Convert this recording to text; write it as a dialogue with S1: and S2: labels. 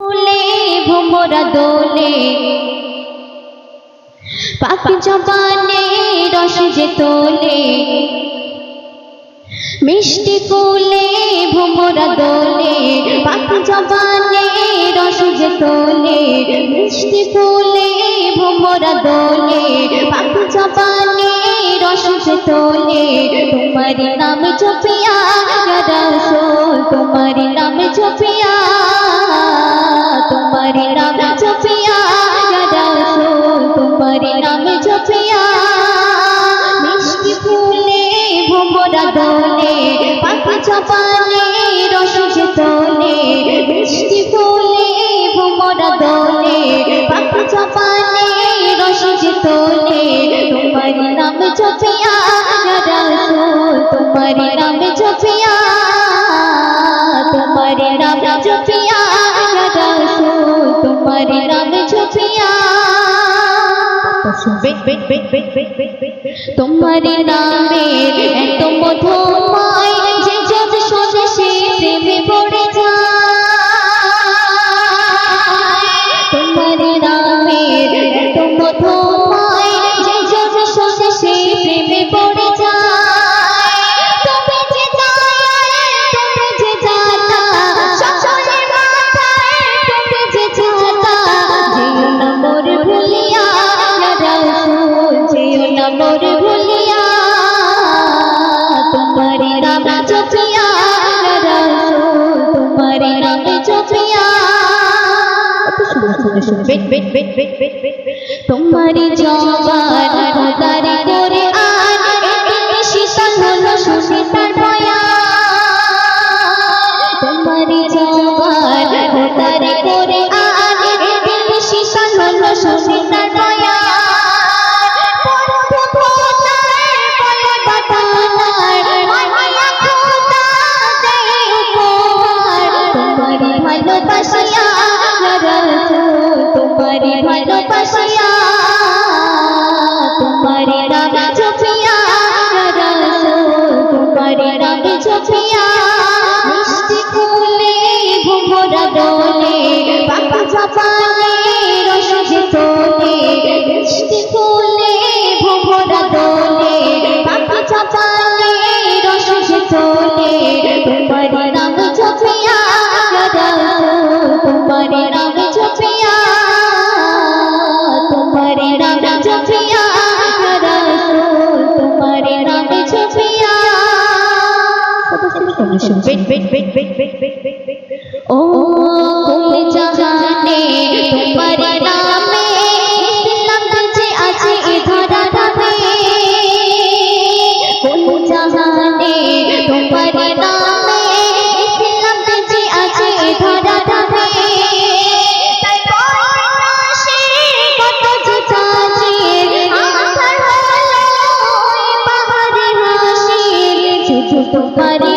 S1: দোলে দোলে। পাখি জবানে রস যে তোলে। মিষ্টি কুলে ভোমরা দোলে। পাখি জবানে রস যে তোলে। মিষ্টি কুলে ভোমরা দোলে। পাখি জবানে রস যে তোলে। তোমার নাম জপিয়া রসোল তোমার নাম জপিয়া। পাখি চপালে রস যে তোলে মিষ্টি ফুলে, ভোমরা দোলে পাখি চপালে রস যে তোলে তোমার নাম জপিয়া রসোল তোমার নাম জপিয়া, তোমার নাম জপিয়া রসোল তোমার নাম জপিয়া। তোমার নামের এত মধুময় তোমার জবান তারি করে রস যে তোলে মিষ্টি ফুলে ভোমরা দোলে। বাবা চাপালে রস যে তোলে তোমারি নাম জপিয়া তোমারি নাম জপিয়া তোমারি নাম জপিয়া তোমারি নাম জপিয়া ও তোমারই